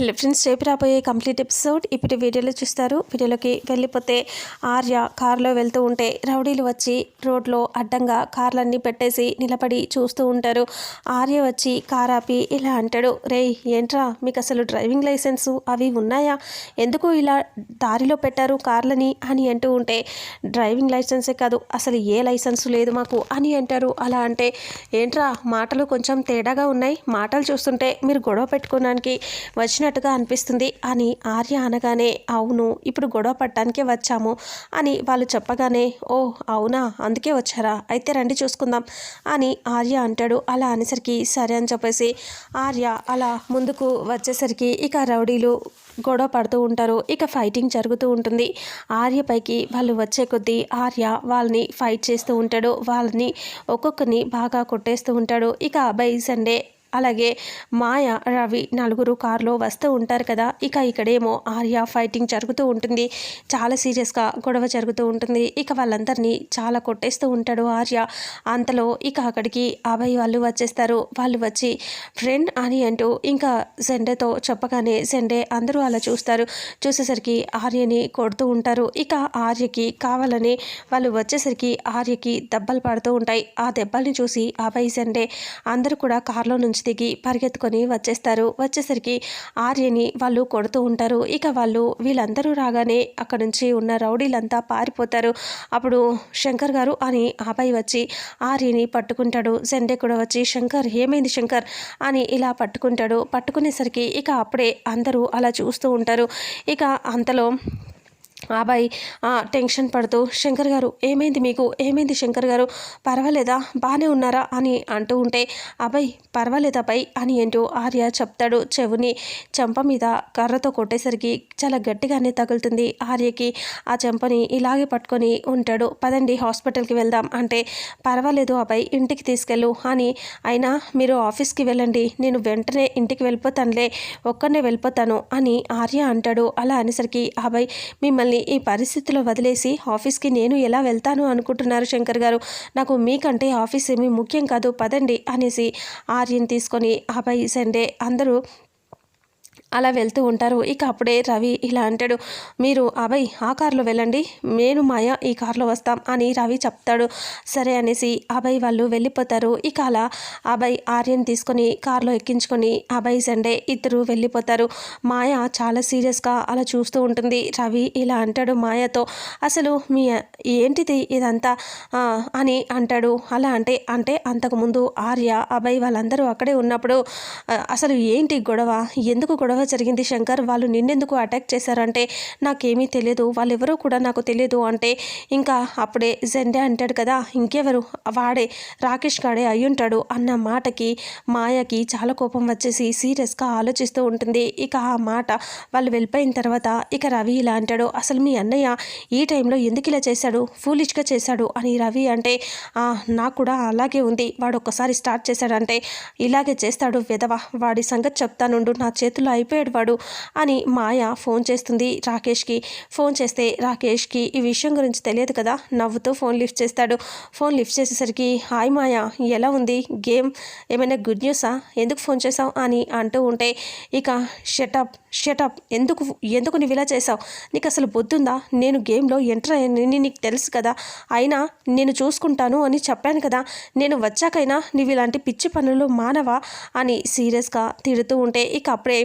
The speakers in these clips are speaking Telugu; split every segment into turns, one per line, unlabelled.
హలో ఫ్రెండ్స్ రేపు రాబోయే కంప్లీట్ ఎపిసోడ్ ఇప్పుడు వీడియోలో చూస్తారు. వీడియోలోకి వెళ్ళిపోతే ఆర్య కారులో వెళ్తూ ఉంటే రౌడీలు వచ్చి రోడ్లో అడ్డంగా కార్లన్నీ పెట్టేసి నిలబడి చూస్తూ ఉంటారు. ఆర్య వచ్చి కార్ ఆపి ఇలా అంటాడు రే ఏంట్రా? మీకు అసలు డ్రైవింగ్ లైసెన్సు అవి ఉన్నాయా? ఎందుకు ఇలా దారిలో పెట్టారు కార్లని? అని అంటూ ఉంటే డ్రైవింగ్ లైసెన్సే కాదు అసలు ఏ లైసెన్సు లేదు మాకు అని అంటారు. అలా అంటే ఏంట్రా? మాటలు కొంచెం తేడాగా ఉన్నాయి. మాటలు చూస్తుంటే మీరు గొడవ పెట్టుకోవడానికి వచ్చిన వచ్చినట్టుగా అనిపిస్తుంది. అని ఆర్య అనగానే అవును ఇప్పుడు గొడవ పట్టడానికే వచ్చాము అని వాళ్ళు చెప్పగానే ఓ అవునా? అందుకే వచ్చారా? అయితే రండి చూసుకుందాం అని ఆర్య అంటాడు. అలా అనేసరికి సరే అని చెప్పేసి ఆర్య అలా ముందుకు వచ్చేసరికి ఇక రౌడీలు గొడవ పడుతూ ఉంటారు. ఇక ఫైటింగ్ జరుగుతూ ఉంటుంది. ఆర్య పైకి వాళ్ళు వచ్చే కొద్దీ ఆర్య వాళ్ళని ఫైట్ చేస్తూ ఉంటాడు. వాళ్ళని ఒక్కొక్కరిని బాగా కొట్టేస్తూ ఉంటాడు. ఇక అబ్బాయి సండే అలాగే మాయ రవి నలుగురు కారులో వస్తూ ఉంటారు కదా ఇక ఇక్కడేమో ఆర్య ఫైటింగ్ జరుగుతూ ఉంటుంది. చాలా సీరియస్గా గొడవ జరుగుతూ ఉంటుంది. ఇక వాళ్ళందరినీ చాలా కొట్టేస్తూ ఉంటాడు ఆర్య. అంతలో ఇక అక్కడికి అభయ్ వాళ్ళు వచ్చేస్తారు. వాళ్ళు వచ్చి ఫ్రెండ్ అని అంటూ ఇంకా సెండేతో చెప్పగానే సెండే అందరూ అలా చూస్తారు. చూసేసరికి ఆర్యని కొడుతూ ఉంటారు. ఇక ఆర్యకి కావాలని వాళ్ళు వచ్చేసరికి ఆర్యకి దెబ్బలు పడుతూ ఉంటాయి. ఆ దెబ్బల్ని చూసి అభయ్ సెండే అందరూ కూడా కారులో నుంచి దిగి పరిగెత్తుకొని వచ్చేస్తారు. వచ్చేసరికి ఆర్యని వాళ్ళు కొడుతూ ఉంటారు. ఇక వాళ్ళు వీళ్ళందరూ రాగానే అక్కడ నుంచి ఉన్న రౌడీలంతా పారిపోతారు. అప్పుడు శంకర్ గారు అని ఆపై వచ్చి ఆర్యని పట్టుకుంటాడు. జెండే కూడా వచ్చి శంకర్ ఏమైంది శంకర్? అని ఇలా పట్టుకుంటాడు. పట్టుకునేసరికి ఇక అప్పుడే అందరూ అలా చూస్తూ ఉంటారు. ఇక అంతలో అబ్బాయి టెన్షన్ పడుతూ శంకర్ గారు ఏమైంది మీకు? ఏమైంది శంకర్ గారు? పర్వాలేదా? బాగానే ఉన్నారా? అని అంటూ ఉంటే అబ్బాయి పర్వాలేదా అబ్బాయి అని అంటూ ఆర్య చెప్తాడు చెవుని చెంప మీద కర్రతో కొట్టేసరికి చాలా గట్టిగానే తగులుతుంది ఆర్యకి. ఆ చెంపని ఇలాగే పట్టుకొని ఉంటాడు పదండి హాస్పిటల్కి వెళ్దాం అంటే పర్వాలేదు అబ్బాయి ఇంటికి తీసుకెళ్ళు అని. అయినా మీరు ఆఫీస్కి వెళ్ళండి నేను వెంటనే ఇంటికి వెళ్ళిపోతానులే ఒక్కనే వెళ్ళిపోతాను అని ఆర్య అంటాడు. అలా అనేసరికి అబ్బాయి మిమ్మల్ని ఈ పరిస్థితిలో వదిలేసి ఆఫీస్కి నేను ఎలా వెళ్తాను అనుకుంటున్నారు శంకర్ గారు? నాకు మీకంటే ఆఫీస్ ఏమీ ముఖ్యం కాదు పదండి అనేసి ఆర్యన్ తీసుకొని అబ్బాయి సండే అందరూ అలా వెళ్తూ ఉంటారు. ఇక అప్పుడే రవి ఇలా అంటాడు మీరు అభయ్ ఆ కారులో వెళ్ళండి. నేను మాయ ఈ కారులో వస్తాం అని రవి చెప్తాడు. సరే అనేసి అభయ్ వాళ్ళు వెళ్ళిపోతారు. ఇక అలా అభయ్ ఆర్యన్ తీసుకొని కారులో ఎక్కించుకొని అభయ్ సండే ఇద్దరు వెళ్ళిపోతారు. మాయ చాలా సీరియస్గా అలా చూస్తూ ఉంటుంది. రవి ఇలా అంటాడు మాయతో అసలు మీ ఏంటిది ఇదంతా? అని అంటాడు. అలా అంటే అంటే అంతకుముందు ఆర్య అభయ్ వాళ్ళందరూ అక్కడే ఉన్నప్పుడు అసలు ఏంటి గొడవ? ఎందుకు గొడవ గొడవ జరిగింది శంకర్. వాళ్ళు నిన్నెందుకు అటాక్ చేశారంటే నాకేమీ తెలియదు వాళ్ళెవరో కూడా నాకు తెలియదు అంటే ఇంకా అప్పుడే జెండే అంటాడు కదా ఇంకెవరు? వాడే రాకేష్ గాడే అయ్యుంటాడు అన్న మాటకి మాయకి చాలా కోపం వచ్చేసి సీరియస్గా ఆలోచిస్తూ ఉంటుంది. ఇక ఆ మాట వాళ్ళు వెళ్ళిపోయిన తర్వాత ఇక రవి ఇలా అంటాడు అసలు మీ అన్నయ్య ఈ టైంలో ఎందుకు ఇలా చేశాడు? ఫూలిష్గా చేశాడు అని రవి అంటే నాకు కూడా అలాగే ఉంది. వాడు ఒక్కసారి స్టార్ట్ చేశాడంటే ఇలాగే చేస్తాడు విధవ? వాడి సంగతి చెప్తానుండు నా చేతిలో అయిపోయి అయిపోయాడు వాడు అని మాయ ఫోన్ చేస్తుంది రాకేష్కి. ఫోన్ చేస్తే రాకేష్కి ఈ విషయం గురించి తెలియదు కదా? నవ్వుతూ ఫోన్ లిఫ్ట్ చేస్తాడు. ఫోన్ లిఫ్ట్ చేసేసరికి హాయ్ మాయ ఎలా ఉంది? గేమ్ ఏమైనా గుడ్ న్యూసా? ఎందుకు ఫోన్ చేసావు అని అంటూ ఉంటే ఇక షటప్ షటప్ ఎందుకు ఎందుకు నువ్వు ఇలా చేసావు నీకు అసలు బొద్దుందా నేను గేమ్లో ఎంటర్ అయ్యానని నీకు తెలుసు కదా? అయినా నేను చూసుకుంటాను అని చెప్పాను కదా? నేను వచ్చాకైనా నువ్వు ఇలాంటి పిచ్చి పనులు మానవా? అని సీరియస్గా తిడుతూ ఉంటే ఇక అప్పుడే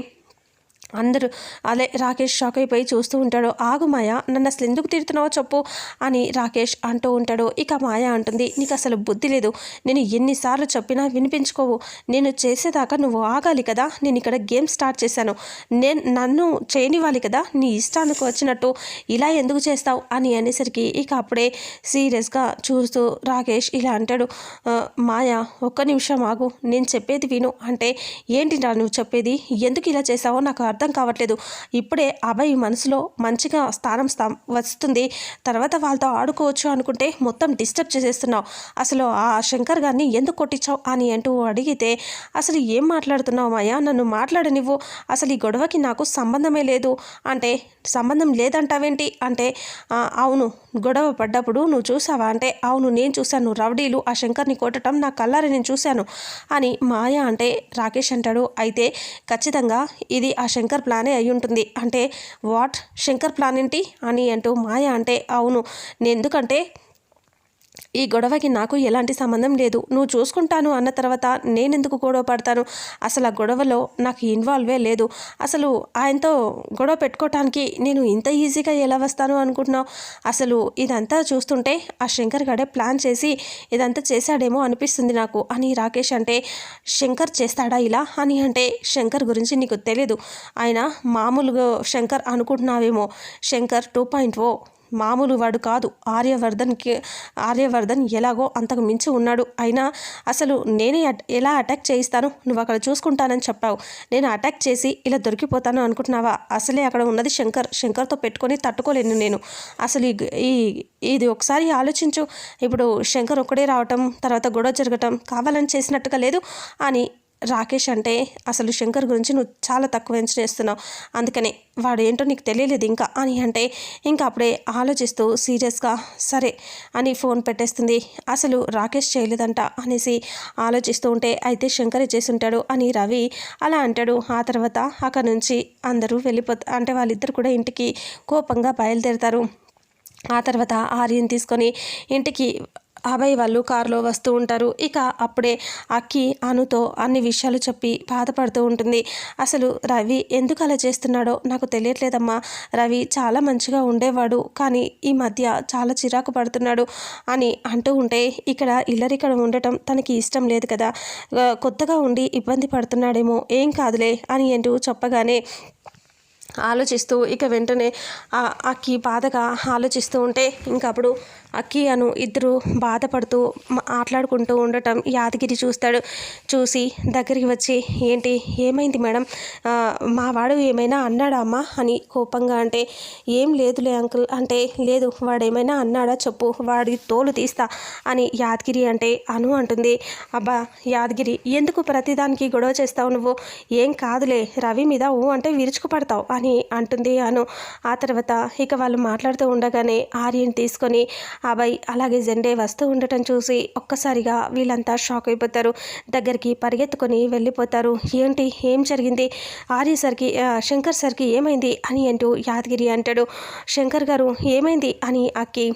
అందరూ అదే రాకేష్ షాక్ అయిపోయి చూస్తూ ఉంటాడు. ఆగు మాయ నన్ను అసలు ఎందుకు తిడుతున్నావో చెప్పు అని రాకేష్ అంటూ ఉంటాడు. ఇక మాయ అంటుంది. నీకు అసలు బుద్ధి లేదు. నేను ఎన్నిసార్లు చెప్పినా వినిపించుకోవు. నేను చేసేదాకా నువ్వు ఆగాలి కదా. నేను ఇక్కడ గేమ్ స్టార్ట్ చేశాను. నేను నన్ను చేయనివ్వాలి కదా. నీ ఇష్టానికి వచ్చినట్టు ఇలా ఎందుకు చేస్తావు? అని అనేసరికి ఇక అప్పుడే సీరియస్గా చూస్తూ రాకేష్ ఇలా అంటాడు. మాయ ఒక్క నిమిషం ఆగు. నేను చెప్పేది విను. అంటే ఏంటి నువ్వు చెప్పేది? ఎందుకు ఇలా చేసావో నాకు అర్థం అర్థం కావట్లేదు. ఇప్పుడే అభయ్ మనసులో మంచిగా స్థానం స్థా వస్తుంది. తర్వాత వాళ్ళతో ఆడుకోవచ్చు అనుకుంటే మొత్తం డిస్టర్బ్ చేసేస్తున్నావు. అసలు ఆ శంకర్ గారిని ఎందుకు కొట్టించావు అని అంటూ అడిగితే అసలు ఏం మాట్లాడుతున్నావు మాయా? నన్ను మాట్లాడనివ్వు. అసలు ఈ గొడవకి నాకు సంబంధమే లేదు. అంటే సంబంధం లేదంటావేంటి? అంటే అవును. గొడవ పడ్డప్పుడు నువ్వు చూసావా? అంటే అవును నేను చూశాను. రౌడీలు ఆ శంకర్ని కొట్టడం నా కల్లారి నేను చూశాను. అని మాయ అంటే రాకేష్ అంటాడు. అయితే ఖచ్చితంగా ఇది ఆ శంకర్ శంకర్ ప్లానే అయి ఉంటుంది. అంటే వాట్? శంకర్ ప్లాన్ ఏంటి? అని అంటూ మాయ అంటే అవును. ఎందుకంటే ఈ గొడవకి నాకు ఎలాంటి సంబంధం లేదు. నువ్వు చూసుకుంటాను అన్న తర్వాత నేనెందుకు గొడవ పడతాను? అసలు ఆ గొడవలో నాకు ఇన్వాల్వే లేదు. అసలు ఆయనతో గొడవ పెట్టుకోవటానికి నేను ఇంత ఈజీగా ఎలా వస్తాను అనుకుంటున్నావు? అసలు ఇదంతా చూస్తుంటే ఆ శంకర్ గడే ప్లాన్ చేసి ఇదంతా చేశాడేమో అనిపిస్తుంది నాకు. అని రాకేష్ అంటే శంకర్ చేస్తాడా ఇలా? అని అంటే శంకర్ గురించి నీకు తెలియదు ఆయన మామూలుగా శంకర్ అనుకుంటున్నావేమో. శంకర్ టూ పాయింట్ ఓ మామూలు వాడు కాదు. ఆర్యవర్ధన్కి ఆర్యవర్ధన్ ఎలాగో అంతకు మించి ఉన్నాడు. అయినా అసలు నేనే అట్- ఎలా అటాక్ చేయిస్తాను? నువ్వు అక్కడ చూసుకుంటానని చెప్పావు. నేను అటాక్ చేసి ఇలా దొరికిపోతాను అనుకుంటున్నావా? అసలే అక్కడ ఉన్నది శంకర్. శంకర్తో పెట్టుకొని తట్టుకోలేను నేను. అసలు ఈ ఈ ఇది ఒకసారి ఆలోచించు. ఇప్పుడు శంకర్ ఒక్కడే రావటం తర్వాత గొడవ జరగటం కావాలని చేసినట్టుగా లేదు అని రాకేష్ అంటే అసలు శంకర్ గురించి నువ్వు చాలా తక్కువ ఎంచిన చేస్తున్నావు. అందుకనే వాడు ఏంటో నీకు తెలియలేదు ఇంకా అని అంటే ఇంకా అప్పుడే ఆలోచిస్తూ సీరియస్గా సరే అని ఫోన్ పెట్టేస్తుంది. అసలు రాకేష్ చేయలేదంట అనేసి ఆలోచిస్తూ ఉంటే అయితే శంకరే చేసి ఉంటాడు అని రవి అలా అంటాడు. ఆ తర్వాత అక్కడ నుంచి అందరూ వెళ్ళిపోతా అంటే వాళ్ళిద్దరు కూడా ఇంటికి కోపంగా బయలుదేరుతారు. ఆ తర్వాత ఆర్యన్ తీసుకొని ఇంటికి అభయ్ వాళ్ళు కారులో వస్తూ ఉంటారు. ఇక అప్పుడే అక్కి అనుతో అన్ని విషయాలు చెప్పి బాధపడుతూ ఉంటుంది. అసలు రవి ఎందుకు అలా చేస్తున్నాడో నాకు తెలియట్లేదమ్మా. రవి చాలా మంచిగా ఉండేవాడు కానీ ఈ మధ్య చాలా చిరాకు పడుతున్నాడు అని అంటూ ఉంటే ఇక్కడ ఇల్లరిక్కడ ఉండటం తనకి ఇష్టం లేదు కదా. కొత్తగా ఉండి ఇబ్బంది పడుతున్నాడేమో ఏం కాదులే అని అంటూ చెప్పగానే ఆలోచిస్తూ ఇక వెంటనే అక్కి బాధగా ఆలోచిస్తూ ఉంటే ఇంకప్పుడు అక్కి అను ఇద్దరు బాధపడుతూ ఆటలాడుకుంటూ ఉండటం యాదగిరి చూస్తాడు. చూసి దగ్గరికి వచ్చి ఏంటి? ఏమైంది మేడం? మా వాడు ఏమైనా అన్నాడా అమ్మా? అని కోపంగా అంటే ఏం లేదులే అంకుల్. అంటే లేదు వాడు ఏమైనా అన్నాడా చెప్పు. వాడి తోలు తీస్తా అని యాదగిరి అంటే అను అంటుంది. అబ్బా యాదగిరి ఎందుకు ప్రతిదానికి గొడవ చేస్తావు నువ్వు? ఏం కాదులే. రవి మీద ఊ అంటే విరుచుకుపడతావు అని అంటుంది అను. ఆ తర్వాత ఇక వాళ్ళు మాట్లాడుతూ ఉండగానే ఆర్యన్ తీసుకొని అభయ్ అలాగే జెండే వస్తూ ఉండటం చూసి ఒక్కసారిగా వీళ్ళంతా షాక్ అయిపోతారు. దగ్గరికి పరిగెత్తుకొని వెళ్ళిపోతారు. ఏంటి? ఏం జరిగింది? ఆర్య సార్కి శంకర్ సార్కి ఏమైంది? అని అంటూ యాదగిరి అంటాడు. శంకర్ గారు ఏమైంది? అని అక్కి.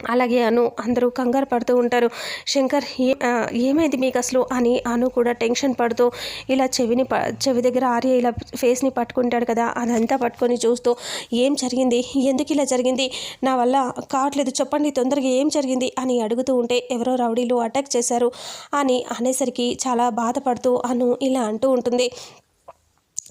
అలాగే అను అందరూ కంగారు పడుతూ ఉంటారు. శంకర్ ఏ ఏమైంది మీకు అసలు? అని అను కూడా టెన్షన్ పడుతూ ఇలా చెవిని ప చెవి దగ్గర ఆర్య ఇలా ఫేస్ని పట్టుకుంటాడు కదా అదంతా పట్టుకొని చూస్తూ ఏం జరిగింది? ఎందుకు ఇలా జరిగింది? నా వల్ల కావట్లేదు. చెప్పండి తొందరగా ఏం జరిగింది? అని అడుగుతూ ఉంటే ఎవరో రౌడీలు అటాక్ చేశారు. అని అనేసరికి చాలా బాధపడుతూ అను ఇలా అంటూ ఉంటుంది.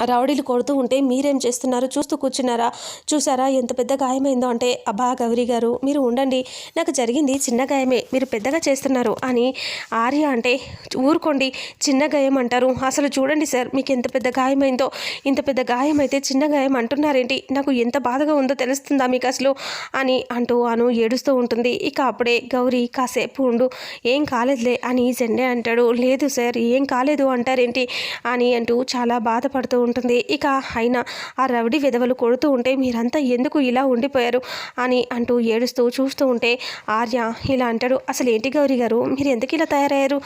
రౌడీలు కొడుతూ ఉంటే మీరేం చేస్తున్నారు? చూస్తూ కూర్చున్నారా? చూసారా ఎంత పెద్ద గాయమైందో అంటే అబ్బా గౌరీ గారు మీరు ఉండండి. నాకు జరిగింది చిన్న గాయమే. మీరు పెద్దగా చేస్తున్నారు అని ఆర్య అంటే ఊరుకోండి. చిన్న గాయం అంటారు. అసలు చూడండి సార్ మీకు ఎంత పెద్ద గాయమైందో. ఇంత పెద్ద గాయం అయితే చిన్న గాయం అంటున్నారేంటి? నాకు ఎంత బాధగా ఉందో తెలుస్తుందా మీకు అసలు? అని అంటూ అను ఏడుస్తూ ఉంటుంది. ఇక అప్పుడే గౌరీ కాసేపు ఉండు. ఏం కాలేదులే అని జెండే అంటాడు. లేదు సార్ ఏం కాలేదు అంటారేంటి? అని అంటూ చాలా బాధపడుతూ ఉంటుంది. ఇక అయినా ఆ రవిడి విధవలు కొడుతూ ఉంటే మీరంతా ఎందుకు ఇలా ఉండిపోయారు అని అంటూ ఏడుస్తూ చూస్తూ ఉంటే ఆర్య ఇలా అంటాడు అసలు ఏంటి గౌరీ గారు? మీరు ఎందుకు ఇలా తయారయ్యారు?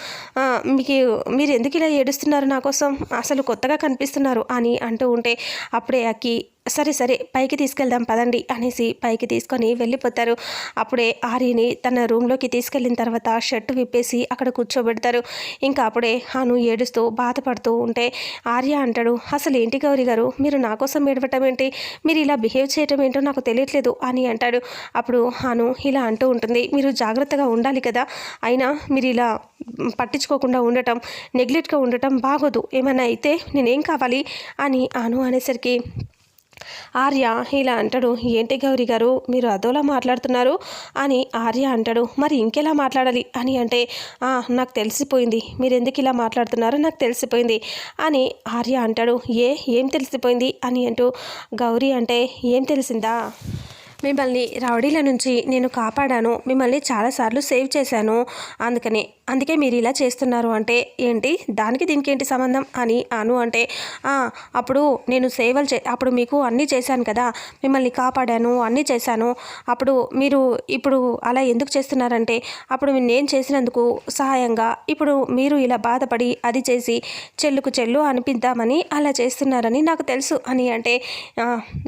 మీకు మీరు ఎందుకు ఇలా ఏడుస్తున్నారు నా కోసం? అసలు కొత్తగా కనిపిస్తున్నారు అని అంటూ ఉంటే అప్పుడే అక్కి సరే సరే పైకి తీసుకెళ్దాం పదండి అనేసి పైకి తీసుకొని వెళ్ళిపోతారు. అప్పుడే ఆర్యని తన రూమ్లోకి తీసుకెళ్ళిన తర్వాత షర్ట్ విప్పేసి అక్కడ కూర్చోబెడతారు. ఇంకా అప్పుడే హాను ఏడుస్తూ బాధపడుతూ ఉంటే ఆర్య అంటాడు అసలు ఏంటి గౌరీ గారు? మీరు నా కోసం ఏడవటం ఏంటి? మీరు ఇలా బిహేవ్ చేయటం ఏంటో నాకు తెలియట్లేదు అని అంటాడు. అప్పుడు హాను ఇలా అంటూ ఉంటుంది మీరు జాగ్రత్తగా ఉండాలి కదా. అయినా మీరు ఇలా పట్టించుకోకుండా ఉండటం నెగ్లెక్ట్గా ఉండటం బాగోదు. ఏమైనా అయితే నేనేం కావాలి? అని అను అనేసరికి ఆర్య ఇలా అంటాడు ఏంటి గౌరీ గారు మీరు అదోలా మాట్లాడుతున్నారు? అని ఆర్య అంటాడు మరి ఇంకెలా మాట్లాడాలి? అని అంటే నాకు తెలిసిపోయింది. మీరు ఎందుకు ఇలా మాట్లాడుతున్నారో నాకు తెలిసిపోయింది. అని ఆర్య అంటాడు ఏ ఏం తెలిసిపోయింది? అని అంటూ గౌరీ అంటే ఏం తెలిసిందా? మిమ్మల్ని రౌడీల నుంచి నేను కాపాడాను. మిమ్మల్ని చాలాసార్లు సేవ్ చేశాను. అందుకనే అందుకే మీరు ఇలా చేస్తున్నారు అంటే ఏంటి? దానికి దీనికి ఏంటి సంబంధం? అని అను అంటే అప్పుడు నేను సేవలు చే అప్పుడు మీకు అన్నీ చేశాను కదా. మిమ్మల్ని కాపాడాను అన్నీ చేశాను. అప్పుడు మీరు ఇప్పుడు అలా ఎందుకు చేస్తున్నారంటే అప్పుడు నేను చేసినందుకు సహాయంగా ఇప్పుడు మీరు ఇలా బాధపడి అది చేసి చెల్లుకు చెల్లు అనిపిద్దామని అలా చేస్తున్నారని నాకు తెలుసు. అని అంటే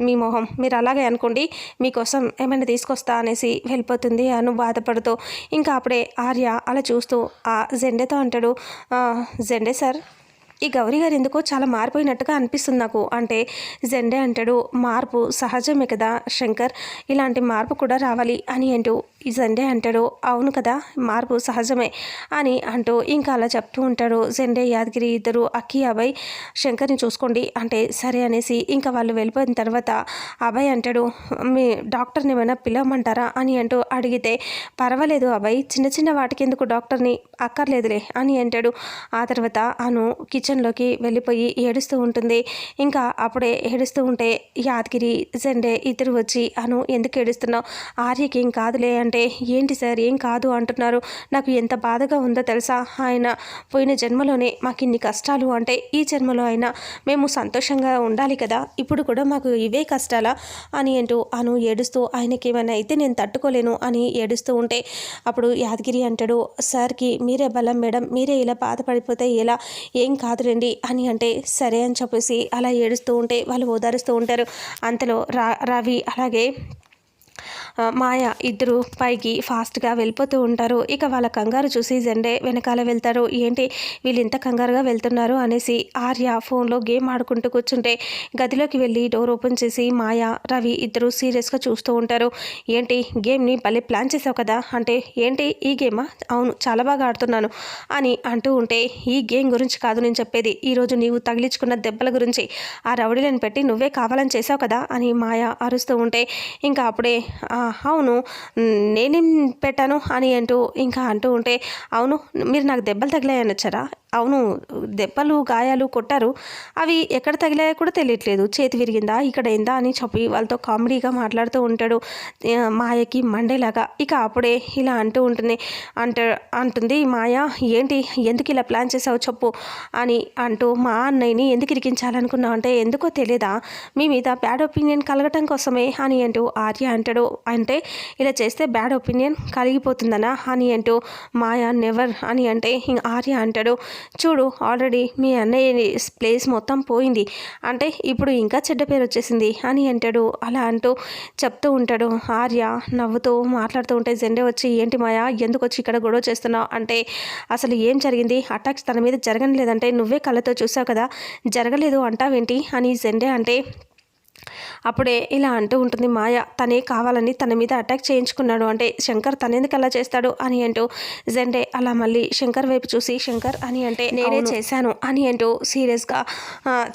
మీ మొహం. మీరు అలాగే అనుకోండి మీకు కోసం ఏమైనా తీసుకొస్తా అనేసి వెళ్ళిపోతుంది. అను బాధపడుతూ ఇంకా అప్పుడే ఆర్య అలా చూస్తూ ఆ జెండేతో అంటాడు. జెండే సార్ ఈ గౌరీ గారు ఎందుకో చాలా మారిపోయినట్టుగా అనిపిస్తుంది నాకు. అంటే జెండే అంటాడు మార్పు సహజమే కదా శంకర్. ఇలాంటి మార్పు కూడా రావాలి అని అంటూ ఈ జెండే అంటాడు అవును కదా మార్పు సహజమే అని అంటూ ఇంకా అలా చెప్తూ ఉంటాడు. జెండే యాదగిరి ఇద్దరు అక్కి అభయ్ శంకర్ని చూసుకోండి. అంటే సరే అనేసి ఇంకా వాళ్ళు వెళ్ళిపోయిన తర్వాత అభయ్ అంటాడు మీ డాక్టర్ని ఏమైనా పిలవమంటారా? అని అంటూ అడిగితే పర్వాలేదు అభయ్ చిన్న చిన్న వాటికి ఎందుకు డాక్టర్ని అక్కర్లేదులే అని అంటాడు. ఆ తర్వాత అను కిచెన్లోకి వెళ్ళిపోయి ఏడుస్తూ ఉంటుంది. ఇంకా అప్పుడే ఏడుస్తూ ఉంటే యాదగిరి జెండే ఇద్దరు వచ్చి అను ఎందుకు ఏడుస్తున్నావు? ఆర్యకి ఏం కాదులే అంటే ఏంటి సార్? ఏం కాదు అంటున్నారు. నాకు ఎంత బాధగా ఉందో తెలుసా? ఆయన పోయిన జన్మలోనే మాకు ఇన్ని కష్టాలు అంటే ఈ జన్మలో అయినా మేము సంతోషంగా ఉండాలి కదా? ఇప్పుడు కూడా మాకు ఇవే కష్టాలా? అని అంటూ అను ఏడుస్తూ ఆయనకి ఏమైనా అయితే నేను తట్టుకోలేను అని ఏడుస్తూ ఉంటే అప్పుడు యాదగిరి అంటాడు సార్కి మీరే బలం మేడం మీరే ఇలా బాధపడిపోతే ఎలా? ఏం కాదులేండి అని అంటే సరే అని చెప్పేసి అలా ఏడుస్తూ ఉంటే వాళ్ళు ఓదారుస్తూ ఉంటారు. అంతలో రా రవి అలాగే మాయ ఇద్దరు పైకి ఫాస్ట్గా వెళ్ళిపోతూ ఉంటారు. ఇక వాళ్ళ కంగారు చూసి జెండే వెనకాల వెళ్తారు. ఏంటి వీళ్ళు ఇంత కంగారుగా వెళ్తున్నారు అనేసి ఆర్య ఫోన్లో గేమ్ ఆడుకుంటూ కూర్చుంటే గదిలోకి వెళ్ళి డోర్ ఓపెన్ చేసి మాయ రవి ఇద్దరు సీరియస్గా చూస్తూ ఉంటారు. ఏంటి గేమ్ని భలే ప్లాన్ చేసావు కదా? అంటే ఏంటి ఈ గేమా? అవును చాలా బాగా ఆడుతున్నాను అని అంటూ ఉంటే ఈ గేమ్ గురించి కాదు నేను చెప్పేది. ఈరోజు నీవు తగిలించుకున్న దెబ్బల గురించి. ఆ రౌడీలను పెట్టి నువ్వే కావాలని చేసావు కదా? అని మాయ అరుస్తూ ఉంటే ఇంకా అప్పుడే "ఆ, అవును నేనేం పెట్టాను అని అంటూ ఇంకా అంటూ ఉంటే అవును మీరు నాకు దెబ్బలు తగిలాయని వచ్చారా? అవును దెబ్బలు గాయాలు కొట్టారు. అవి ఎక్కడ తగిలాయో కూడా తెలియట్లేదు. చేతి విరిగిందా ఇక్కడ ఏందా అని చెప్పి వాళ్ళతో కామెడీగా మాట్లాడుతూ ఉంటాడు మాయకి మండేలాగా. ఇక అప్పుడే ఇలా అంటూ ఉంటుంది అంట అంటుంది మాయ ఏంటి ఎందుకు ఇలా ప్లాన్ చేసావు చెప్పు అని అంటూ మా అన్నయ్యని ఎందుకు ఇరికించాలనుకున్నావు అంటే ఎందుకో తెలియదా మీ మీద బ్యాడ్ ఒపీనియన్ కలగటం కోసమే అని అంటూ ఆర్య అంటాడు. అంటే ఇలా చేస్తే బ్యాడ్ ఒపీనియన్ కలిగిపోతుందనా? అని అంటూ మాయా నెవర్ అని అంటే ఆర్య అంటాడు. చూడు ఆల్రెడీ మీ అన్నయ్య ప్లేస్ మొత్తం పోయింది. అంటే ఇప్పుడు ఇంకా చెడ్డ పేరు వచ్చేసింది అని అంటాడు. అలా అంటూ చెప్తూ ఉంటాడు. ఆర్య నవ్వుతూ మాట్లాడుతూ ఉంటే జెండే వచ్చి ఏంటి మాయా ఎందుకు వచ్చి ఇక్కడ గొడవ చేస్తున్నావు? అంటే అసలు ఏం జరిగింది? అటాక్స్ తన మీద జరగలేదంటే నువ్వే కళ్ళతో చూసావు కదా. జరగలేదు అంటావేంటి? అని జెండే అంటే అప్పుడే ఇలా అంటూ ఉంటుంది మాయ తనే కావాలని తన మీద అటాక్ చేయించుకున్నాడు. అంటే శంకర్ తనెందుకు అలా చేస్తాడు? అని అంటూ జెండే అలా మళ్ళీ శంకర్ వైపు చూసి శంకర్ అని అంటే నేనే చేశాను అని అంటూ సీరియస్గా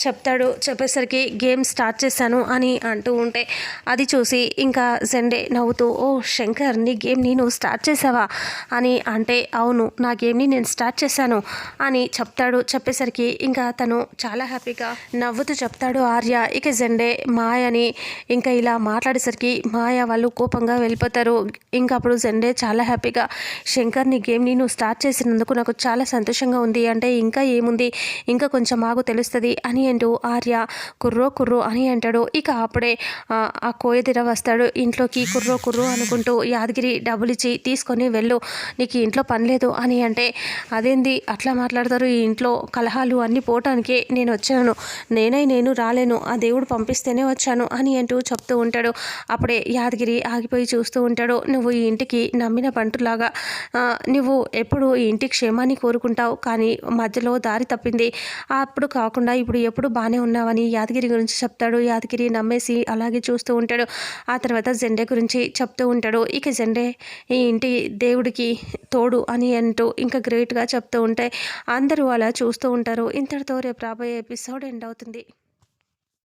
చెప్తాడు. చెప్పేసరికి గేమ్ స్టార్ట్ చేశాను అని అంటూ ఉంటే అది చూసి ఇంకా జెండే నవ్వుతూ ఓ శంకర్ నీ గేమ్ని నువ్వు స్టార్ట్ చేసావా అని అంటే అవును నా గేమ్ని నేను స్టార్ట్ చేశాను అని చెప్తాడు. చెప్పేసరికి ఇంకా తను చాలా హ్యాపీగా నవ్వుతూ చెప్తాడు ఆర్య. ఇక జెండే మాయని ఇంకా ఇలా మాట్లాడేసరికి మాయ వాళ్ళు కోపంగా వెళ్ళిపోతారు. ఇంకా అప్పుడు జెండే చాలా హ్యాపీగా శంకర్ని గేమ్ని నువ్వు స్టార్ట్ చేసినందుకు నాకు చాలా సంతోషంగా ఉంది. అంటే ఇంకా ఏముంది? ఇంకా కొంచెం మాకు తెలుస్తుంది అని అంటూ ఆర్య కుర్రో కుర్రో అని అంటాడు. ఇక అప్పుడే ఆ, కోయదిర వస్తాడు. ఇంట్లోకి కుర్రో కుర్రో అనుకుంటూ యాదగిరి డబ్బులు ఇచ్చి తీసుకొని వెళ్ళు నీకు ఇంట్లో పని లేదు అని అంటే అదేంది? అట్లా మాట్లాడతారు ఈ ఇంట్లో కలహాలు అన్నీ పోవటానికే నేను వచ్చాను. నేనై నేను రాలేను. ఆ దేవుడు పంపిస్తేనే వచ్చాను అని అంటూ చెప్తూ ఉంటాడు. అప్పుడే యాదగిరి ఆగిపోయి చూస్తూ ఉంటాడు. నువ్వు ఈ ఇంటికి నమ్మిన బంటులాగా నువ్వు ఎప్పుడు ఈ ఇంటి క్షేమాన్ని కోరుకుంటావు? కానీ మధ్యలో దారి తప్పింది. అప్పుడు కాకుండా ఇప్పుడు ఎప్పుడు బాగానే ఉన్నావని యాదగిరి గురించి చెప్తాడు. యాదగిరి నమ్మేసి అలాగే చూస్తూ ఉంటాడు. ఆ తర్వాత జెండే గురించి చెప్తూ ఉంటాడు. ఇక జెండే ఈ ఇంటి దేవుడికి తోడు అని అంటూ ఇంకా గ్రేట్గా చెప్తూ ఉంటే అందరూ అలా చూస్తూ ఉంటారు. ఇంతటితో రేపు రాబోయే ఎపిసోడ్ ఎండ్ అవుతుంది.